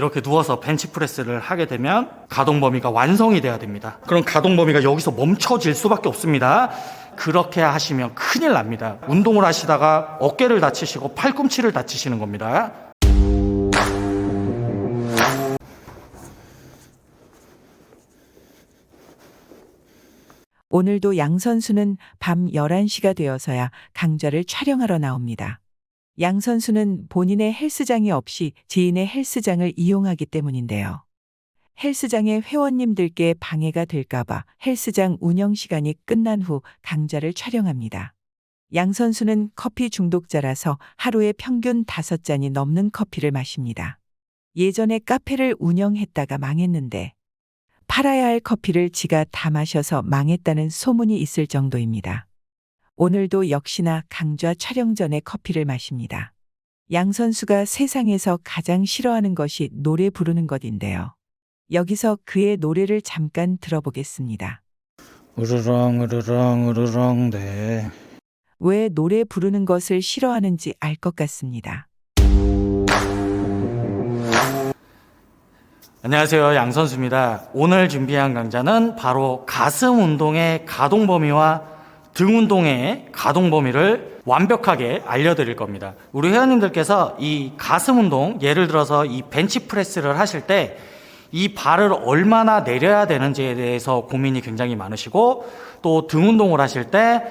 이렇게 누워서 벤치프레스를 하게 되면 가동 범위가 완성이 돼야 됩니다. 그럼 가동 범위가 여기서 멈춰질 수밖에 없습니다. 그렇게 하시면 큰일 납니다. 운동을 하시다가 어깨를 다치시고 팔꿈치를 다치시는 겁니다. 오늘도 양 선수는 밤 11시가 되어서야 강좌를 촬영하러 나옵니다. 양 선수는 본인의 헬스장이 없이 지인의 헬스장을 이용하기 때문인데요. 헬스장의 회원님들께 방해가 될까봐 헬스장 운영 시간이 끝난 후 강좌를 촬영합니다. 양 선수는 커피 중독자라서 하루에 평균 5잔이 넘는 커피를 마십니다. 예전에 카페를 운영했다가 망했는데 팔아야 할 커피를 지가 다 마셔서 망했다는 소문이 있을 정도입니다. 오늘도 역시나 강좌 촬영 전에 커피를 마십니다. 양 선수가 세상에서 가장 싫어하는 것이 노래 부르는 것인데요. 여기서 그의 노래를 잠깐 들어보겠습니다. 으르렁 으르렁 으르렁 네. 왜 노래 부르는 것을 싫어하는지 알 것 같습니다. 안녕하세요. 양 선수입니다. 오늘 준비한 강좌는 바로 가슴 운동의 가동 범위와 등 운동의 가동 범위를 완벽하게 알려드릴 겁니다. 우리 회원님들께서 이 가슴 운동, 예를 들어서 이 벤치 프레스를 하실 때 이 발을 얼마나 내려야 되는지에 대해서 고민이 굉장히 많으시고 또 등 운동을 하실 때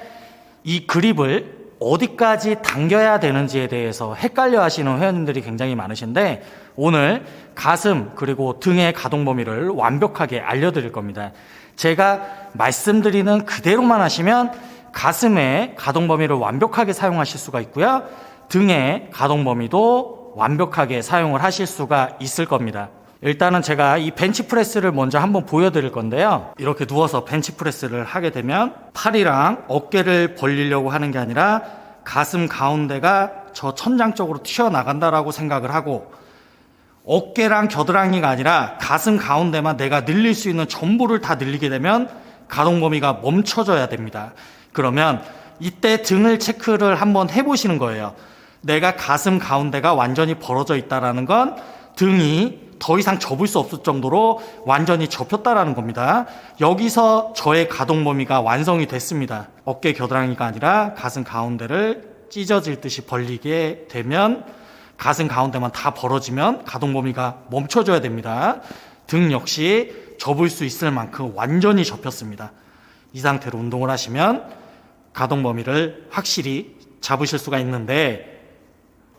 이 그립을 어디까지 당겨야 되는지에 대해서 헷갈려 하시는 회원님들이 굉장히 많으신데 오늘 가슴 그리고 등의 가동 범위를 완벽하게 알려드릴 겁니다. 제가 말씀드리는 그대로만 하시면 가슴의 가동 범위를 완벽하게 사용하실 수가 있고요. 등의 가동 범위도 완벽하게 사용을 하실 수가 있을 겁니다. 일단은 제가 이 벤치프레스를 먼저 한번 보여드릴 건데요. 이렇게 누워서 벤치프레스를 하게 되면 팔이랑 어깨를 벌리려고 하는 게 아니라 가슴 가운데가 저 천장 쪽으로 튀어나간다라고 생각을 하고 어깨랑 겨드랑이가 아니라 가슴 가운데만 내가 늘릴 수 있는 전부를 다 늘리게 되면 가동 범위가 멈춰져야 됩니다. 그러면 이때 등을 체크를 한번 해보시는 거예요. 내가 가슴 가운데가 완전히 벌어져 있다라는 건 등이 더 이상 접을 수 없을 정도로 완전히 접혔다라는 겁니다. 여기서 저의 가동 범위가 완성이 됐습니다. 어깨 겨드랑이가 아니라 가슴 가운데를 찢어질 듯이 벌리게 되면 가슴 가운데만 다 벌어지면 가동 범위가 멈춰져야 됩니다. 등 역시 접을 수 있을 만큼 완전히 접혔습니다. 이 상태로 운동을 하시면 가동 범위를 확실히 잡으실 수가 있는데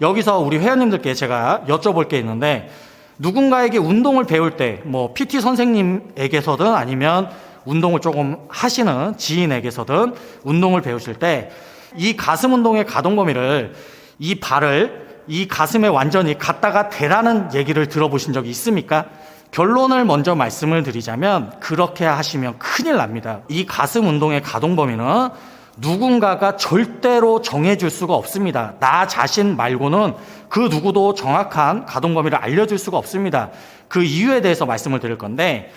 여기서 우리 회원님들께 제가 여쭤볼 게 있는데 누군가에게 운동을 배울 때 뭐 PT 선생님에게서든 아니면 운동을 조금 하시는 지인에게서든 운동을 배우실 때 이 가슴 운동의 가동 범위를 이 발을 이 가슴에 완전히 갖다가 대라는 얘기를 들어보신 적이 있습니까? 결론을 먼저 말씀을 드리자면 그렇게 하시면 큰일 납니다. 이 가슴 운동의 가동 범위는 누군가가 절대로 정해줄 수가 없습니다. 나 자신 말고는 그 누구도 정확한 가동 범위를 알려줄 수가 없습니다. 그 이유에 대해서 말씀을 드릴 건데,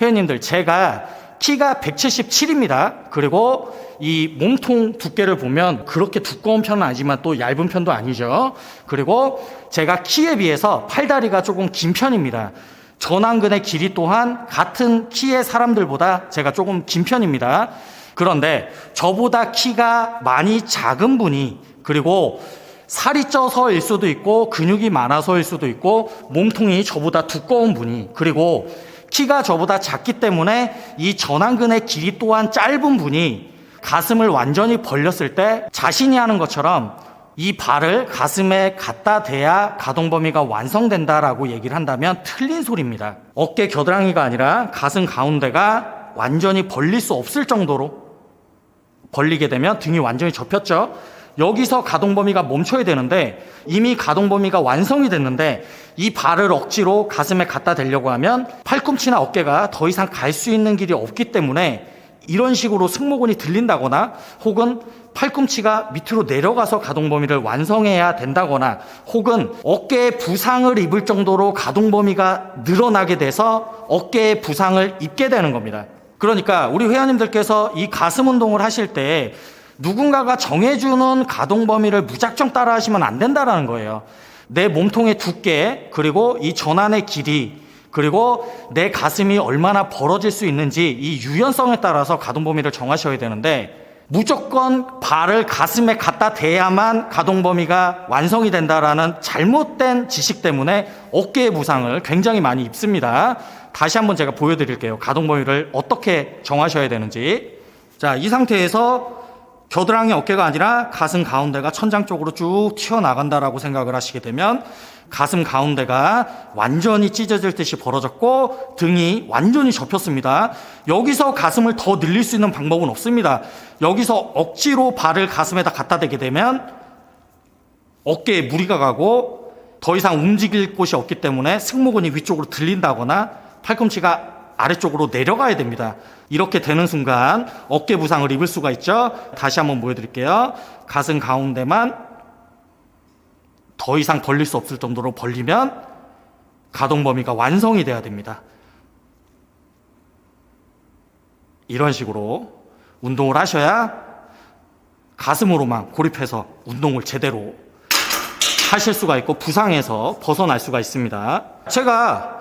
회원님들, 제가 키가 177입니다. 그리고 이 몸통 두께를 보면 그렇게 두꺼운 편은 아니지만 또 얇은 편도 아니죠. 그리고 제가 키에 비해서 팔다리가 조금 긴 편입니다. 전완근의 길이 또한 같은 키의 사람들보다 제가 조금 긴 편입니다. 그런데 저보다 키가 많이 작은 분이 그리고 살이 쪄서일 수도 있고 근육이 많아서일 수도 있고 몸통이 저보다 두꺼운 분이 그리고 키가 저보다 작기 때문에 이 전완근의 길이 또한 짧은 분이 가슴을 완전히 벌렸을 때 자신이 하는 것처럼 이 발을 가슴에 갖다 대야 가동 범위가 완성된다라고 얘기를 한다면 틀린 소리입니다. 어깨 겨드랑이가 아니라 가슴 가운데가 완전히 벌릴 수 없을 정도로 벌리게 되면 등이 완전히 접혔죠. 여기서 가동 범위가 멈춰야 되는데 이미 가동 범위가 완성이 됐는데 이 발을 억지로 가슴에 갖다 대려고 하면 팔꿈치나 어깨가 더 이상 갈 수 있는 길이 없기 때문에 이런 식으로 승모근이 들린다거나 혹은 팔꿈치가 밑으로 내려가서 가동 범위를 완성해야 된다거나 혹은 어깨에 부상을 입을 정도로 가동 범위가 늘어나게 돼서 어깨에 부상을 입게 되는 겁니다. 그러니까 우리 회원님들께서 이 가슴 운동을 하실 때 누군가가 정해주는 가동 범위를 무작정 따라 하시면 안 된다라는 거예요. 내 몸통의 두께, 그리고 이 전환의 길이, 그리고 내 가슴이 얼마나 벌어질 수 있는지 이 유연성에 따라서 가동 범위를 정하셔야 되는데 무조건 발을 가슴에 갖다 대야만 가동 범위가 완성이 된다라는 잘못된 지식 때문에 어깨의 부상을 굉장히 많이 입습니다. 다시 한번 제가 보여드릴게요. 가동 범위를 어떻게 정하셔야 되는지. 자, 이 상태에서 겨드랑이 어깨가 아니라 가슴 가운데가 천장 쪽으로 쭉 튀어나간다라고 생각을 하시게 되면 가슴 가운데가 완전히 찢어질 듯이 벌어졌고 등이 완전히 접혔습니다. 여기서 가슴을 더 늘릴 수 있는 방법은 없습니다. 여기서 억지로 발을 가슴에다 갖다 대게 되면 어깨에 무리가 가고 더 이상 움직일 곳이 없기 때문에 승모근이 위쪽으로 들린다거나 팔꿈치가 아래쪽으로 내려가야 됩니다. 이렇게 되는 순간 어깨 부상을 입을 수가 있죠. 다시 한번 보여드릴게요. 가슴 가운데만 더 이상 벌릴 수 없을 정도로 벌리면 가동 범위가 완성이 돼야 됩니다. 이런 식으로 운동을 하셔야 가슴으로만 고립해서 운동을 제대로 하실 수가 있고 부상에서 벗어날 수가 있습니다.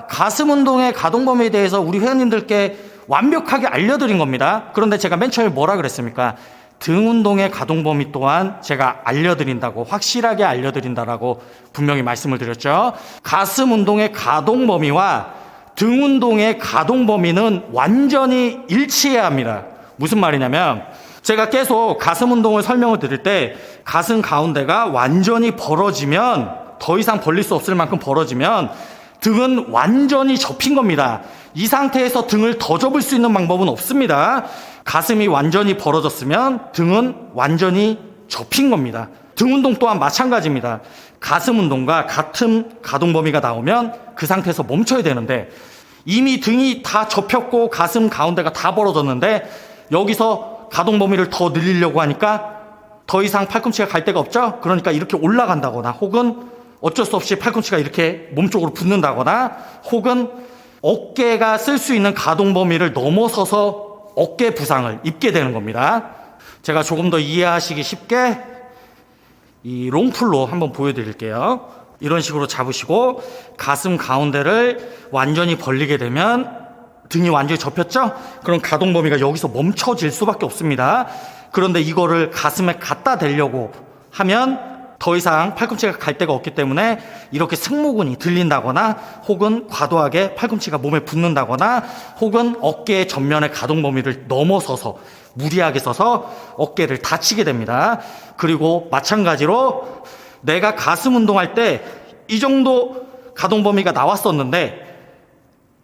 제가 가슴 운동의 가동 범위에 대해서 우리 회원님들께 완벽하게 알려드린 겁니다. 그런데 제가 맨 처음에 뭐라 그랬습니까? 등 운동의 가동 범위 또한 제가 알려드린다고 확실하게 알려드린다라고 분명히 말씀을 드렸죠. 가슴 운동의 가동 범위와 등 운동의 가동 범위는 완전히 일치해야 합니다. 무슨 말이냐면 제가 계속 가슴 운동을 설명을 드릴 때 가슴 가운데가 완전히 벌어지면 더 이상 벌릴 수 없을 만큼 벌어지면 등은 완전히 접힌 겁니다. 이 상태에서 등을 더 접을 수 있는 방법은 없습니다. 가슴이 완전히 벌어졌으면 등은 완전히 접힌 겁니다. 등 운동 또한 마찬가지입니다. 가슴 운동과 같은 가동 범위가 나오면 그 상태에서 멈춰야 되는데 이미 등이 다 접혔고 가슴 가운데가 다 벌어졌는데 여기서 가동 범위를 더 늘리려고 하니까 더 이상 팔꿈치가 갈 데가 없죠? 그러니까 이렇게 올라간다거나 혹은 어쩔 수 없이 팔꿈치가 이렇게 몸쪽으로 붙는다거나 혹은 어깨가 쓸 수 있는 가동 범위를 넘어서서 어깨 부상을 입게 되는 겁니다. 제가 조금 더 이해하시기 쉽게 이 롱풀로 한번 보여드릴게요. 이런 식으로 잡으시고 가슴 가운데를 완전히 벌리게 되면 등이 완전히 접혔죠? 그럼 가동 범위가 여기서 멈춰질 수밖에 없습니다. 그런데 이거를 가슴에 갖다 대려고 하면 더 이상 팔꿈치가 갈 데가 없기 때문에 이렇게 승모근이 들린다거나 혹은 과도하게 팔꿈치가 몸에 붙는다거나 혹은 어깨의 전면의 가동 범위를 넘어서서 무리하게 써서 어깨를 다치게 됩니다. 그리고 마찬가지로 내가 가슴 운동할 때 이 정도 가동 범위가 나왔었는데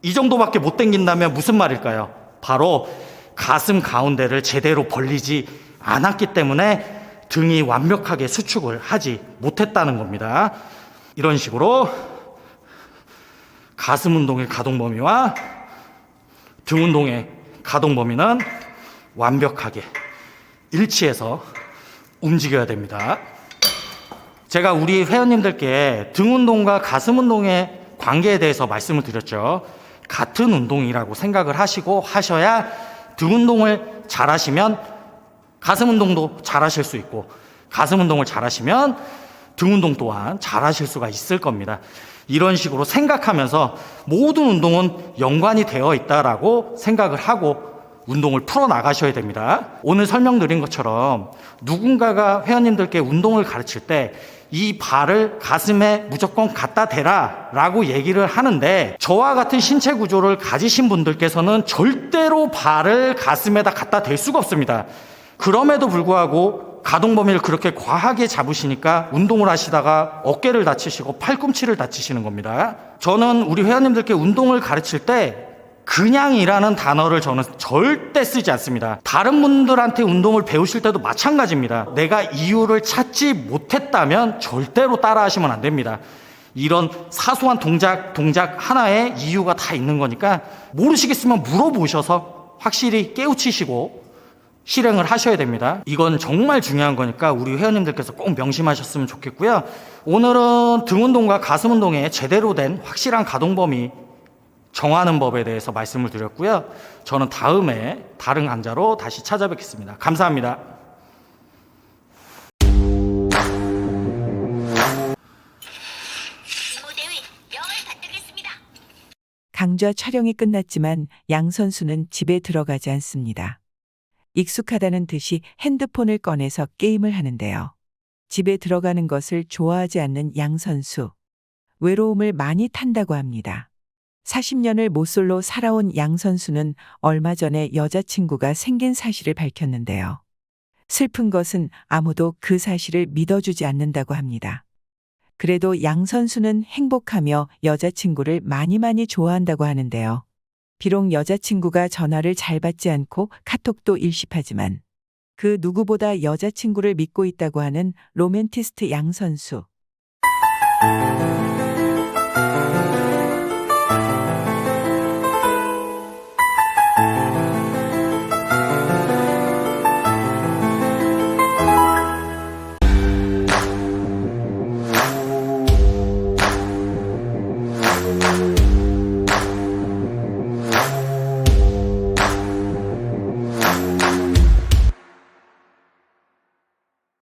이 정도밖에 못 당긴다면 무슨 말일까요? 바로 가슴 가운데를 제대로 벌리지 않았기 때문에 등이 완벽하게 수축을 하지 못했다는 겁니다. 이런 식으로 가슴 운동의 가동 범위와 등 운동의 가동 범위는 완벽하게 일치해서 움직여야 됩니다. 제가 우리 회원님들께 등 운동과 가슴 운동의 관계에 대해서 말씀을 드렸죠. 같은 운동이라고 생각을 하시고 하셔야 등 운동을 잘 하시면 가슴 운동도 잘 하실 수 있고 가슴 운동을 잘 하시면 등 운동 또한 잘 하실 수가 있을 겁니다. 이런 식으로 생각하면서 모든 운동은 연관이 되어 있다라고 생각을 하고 운동을 풀어 나가셔야 됩니다. 오늘 설명드린 것처럼 누군가가 회원님들께 운동을 가르칠 때 이 발을 가슴에 무조건 갖다 대라 라고 얘기를 하는데 저와 같은 신체 구조를 가지신 분들께서는 절대로 발을 가슴에다 갖다 댈 수가 없습니다. 그럼에도 불구하고 가동 범위를 그렇게 과하게 잡으시니까 운동을 하시다가 어깨를 다치시고 팔꿈치를 다치시는 겁니다. 저는 우리 회원님들께 운동을 가르칠 때 그냥이라는 단어를 저는 절대 쓰지 않습니다. 다른 분들한테 운동을 배우실 때도 마찬가지입니다. 내가 이유를 찾지 못했다면 절대로 따라 하시면 안 됩니다. 이런 사소한 동작, 동작 하나에 이유가 다 있는 거니까 모르시겠으면 물어보셔서 확실히 깨우치시고 실행을 하셔야 됩니다. 이건 정말 중요한 거니까 우리 회원님들께서 꼭 명심하셨으면 좋겠고요. 오늘은 등 운동과 가슴 운동에 제대로 된 확실한 가동 범위 정하는 법에 대해서 말씀을 드렸고요. 저는 다음에 다른 강좌로 다시 찾아뵙겠습니다. 감사합니다. 강좌 촬영이 끝났지만 양 선수는 집에 들어가지 않습니다. 익숙하다는 듯이 핸드폰을 꺼내서 게임을 하는데요. 집에 들어가는 것을 좋아하지 않는 양 선수. 외로움을 많이 탄다고 합니다. 40년을 모쏠로 살아온 양 선수는 얼마 전에 여자친구가 생긴 사실을 밝혔는데요. 슬픈 것은 아무도 그 사실을 믿어주지 않는다고 합니다. 그래도 양 선수는 행복하며 여자친구를 많이 많이 좋아한다고 하는데요. 비록 여자친구가 전화를 잘 받지 않고 카톡도 일십하지만 그 누구보다 여자친구를 믿고 있다고 하는 로맨티스트 양 선수.